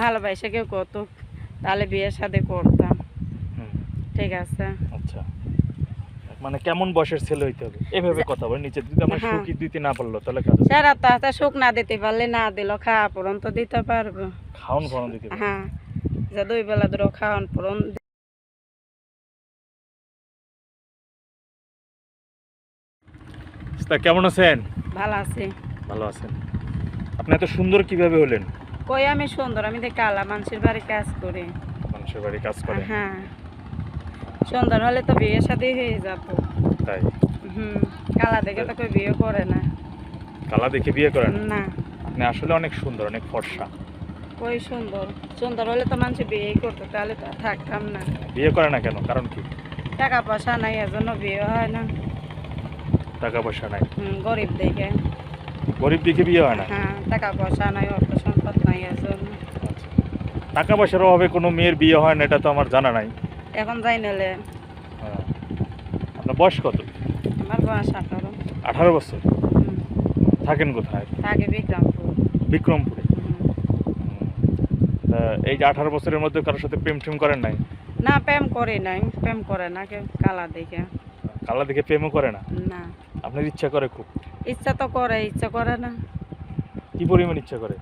ভালোবাসে কেউ কত তাহলে বিয়ের সাথে করতাম। ঠিক আছে। আচ্ছা। মানে কেমন বয়সের ছেলে হইতে হবে? এভাবে কথা বলে নিচে যদি আমরা হ্যাঁ। দিতে না পারল তাহলে কাজ তো হাতে সুখ না দিতে পারলে না দিল খাওয়া পূরণ তো দিতে পারব। খাওন ফোন দিতে। হ্যাঁ। যে দুই বেলা ধরো খাওয়ান পূরণ তা কেমন আছেন? ভালো আছে। ভালো আছেন। আপনি এত সুন্দর কীভাবে হলেন? কই আমি সুন্দর আমি দেখি কালা মানুষের বাড়ি কাজ করি। মানুষের বাড়ি কাজ করে। হ্যাঁ। সুন্দর হলে তো বিয়ে শাদী হয়ে যেত তাই? হুম কালা দেখে তো কেউ বিয়ে করে না। কালা দেখে বিয়ে করেন না? আপনি আসলে অনেক সুন্দর অনেক ফর্সা। কই সুন্দর? সুন্দর হলে তো মানুষ বিয়ে করতো তাহলে তো থাকতাম না। বিয়ে করে না কেন? কারণ কি? টাকা পয়সা নাই এজন্য বিয়ে হয় না। টাকা পয়সা নাই। হুম, গরিব দেখে। গরিব দিকে বিয়ে হয় না? হ্যাঁ টাকা পয়সা নাই অর্থ সম্পদ নাই আচ্ছা। টাকা পয়সার অভাবে কোনো মেয়ের বিয়ে হয় না এটা তো আমার জানা নাই। এখন যাই নিলে হ্যাঁ। আপনার বয়স কত? আমার বয়স আঠারো। আঠারো বছর? থাকেন কোথায়? থাকে বিক্রমপুর। বিক্রমপুরে? এই যে আঠারো বছরের মধ্যে কারোর সাথে প্রেম টেম করেন নাই? না প্রেম করি নাই প্রেম করে না কেউ কালা দেখে। কালা দেখে প্রেমও করে না? না। আপনার ইচ্ছা করে খুব? ইচ্ছা তো করে ইচ্ছা করে না। কি পরিমাণ ইচ্ছা করে?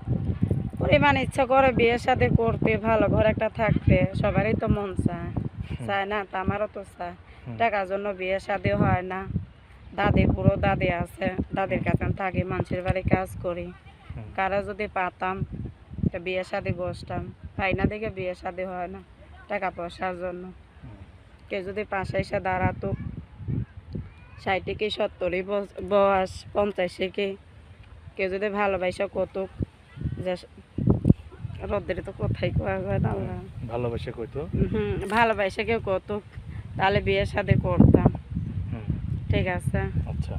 পরিমাণ ইচ্ছা করে বিয়ের সাথে করতে ভালো ঘর একটা থাকতে সবারই তো মন চায়। চায় না তা আমারও তো চায়। টাকার জন্য বিয়ে শাদী হয় না। দাদি পুরো দাদি আছে। দাদির কাছে থাকি মানুষের বাড়ি কাজ করি। কারও যদি পাতাম তো বিয়ে শাদী বসতাম। পাই না দেখে বিয়ে শাদী হয় না টাকা পয়সার জন্য। কেউ যদি পাশে এসে দাঁড়াতো ষাটে থেকে সত্তরই বয়স পঞ্চাশে কি কেউ যদি ভালোবাসা কতুক যে রোদ্রে তো কোথায় কোয়া না। ভালোবাসে কইতো হুম ভালোবাসা কেউ কতুক তাহলে বিয়ে শাদী করতাম। ঠিক আছে। আচ্ছা।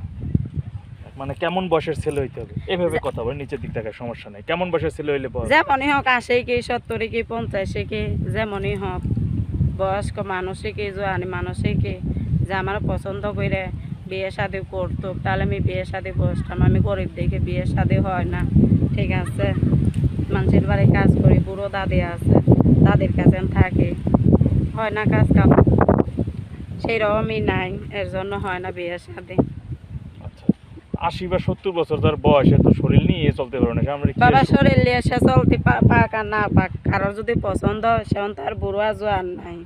মানে কেমন বয়সের ছেলে হইতে হবে? এভাবে কথা বলে নিচের দিক থেকে সমস্যা নাই। কেমন বয়সের ছেলে হইলে যেমনই হোক আশি কি সত্তরে কি পঞ্চাশে কি যেমনই হোক। বয়স্ক মানুষই কি জোয়ানি মানুষই কি যে আমার পছন্দ করে বিয়ে শাদি করতো তাহলে আমি বিয়ে শাদি বসতাম। আমি গরিব দেখে বিয়ে শাদি হয় না। ঠিক আছে? মানুষের বাড়ি কাজ করি বুড়ো দাদি আছে দাদির কাছে থাকি। হয় না কাজ কাম? সেই রকমই নাই এর জন্য হয় না বিয়ে শাদি। আচ্ছা আশি বা সত্তর বছর যার বয়স এত শরীর নিয়ে চলতে পারে না আমরা বাবা শরীর নিয়ে সে চলতে পা- পাক আর না পাক। কারোর যদি পছন্দ হয় সেমন তার বুড়া জোয়ান নাই।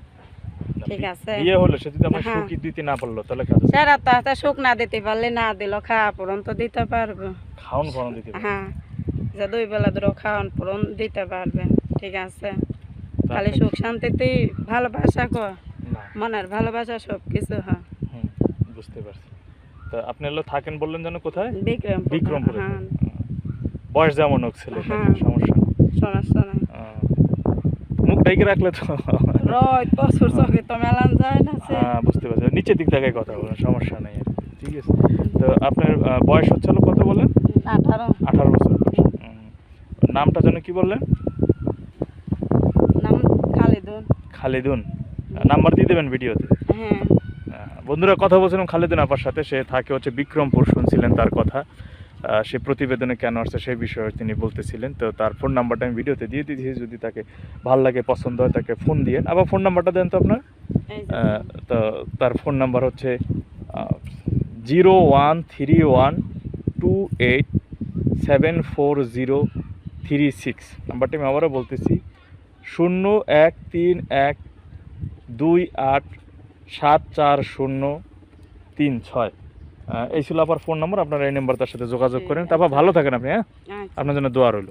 ঠিক আছে। বিয়ে হলো সে যদি আমরা হ্যাঁ। দিতে না পারল তাহলে কাজ। সারা তো হাতে সুখ না দিতে পারলে না দিল খাওয়া পূরণ তো দিতে পারব। খাওন ফোন দিতে। হ্যাঁ যে দুই বেলা ধরো খাওয়ান পূরণ দিতে পারবে ঠিক আছে। খালি সুখ শান্তিতেই ভালোবাসা কো। মনের ভালোবাসা সব কিছু হয় বুঝতে পারছি। তা আপনি হলো থাকেন বললেন যেন কোথায়? বিক্রম বিক্রমপুরে। হ্যাঁ। বয়স যেমন হোক ছেলে হ্যাঁ। সমস্যা সমস্যা নাই। মুখ ডাইকে রাখলে তো রয় প্রচুর চোখে তো মেলান যায় না হ্যাঁ বুঝতে পারছি। নিচের দিক থেকে কথা বলেন সমস্যা নেই। আর কি। ঠিক আছে। তো আপনার বয়স হচ্ছে হলো কত বলেন আঠারো। আঠারো বছর। নামটা যেন কি বললেন? নাম খালিদুন। খালিদুন। নাম্বার দিয়ে দেবেন ভিডিওতে? হ্যাঁ। বন্ধুরা কথা বলছিলাম খালিদুন আপার সাথে সে থাকে হচ্ছে বিক্রমপুর শুনছিলেন তার কথা। সে প্রতিবেদনে কেন আসছে সেই বিষয়ে তিনি বলতেছিলেন। তো তার ফোন নাম্বারটা আমি ভিডিওতে দিয়ে দিয়েছি যদি তাকে ভালো লাগে পছন্দ হয় তাকে ফোন দিয়ে। আবার ফোন নাম্বারটা দেন তো আপনার? তো তার ফোন নাম্বার হচ্ছে zero one three one two eight seven four zero three six. নাম্বারটা আমি আবারও বলতেছি শূন্য এক তিন এক দুই আট সাত চার শূন্য তিন ছয়। এই ছিল আপনার ফোন নম্বর আপনারা এই নাম্বার তার সাথে যোগাযোগ করেন। তারপর ভালো থাকেন আপনি হ্যাঁ? আচ্ছা। আপনার জন্য দোয়া রইল।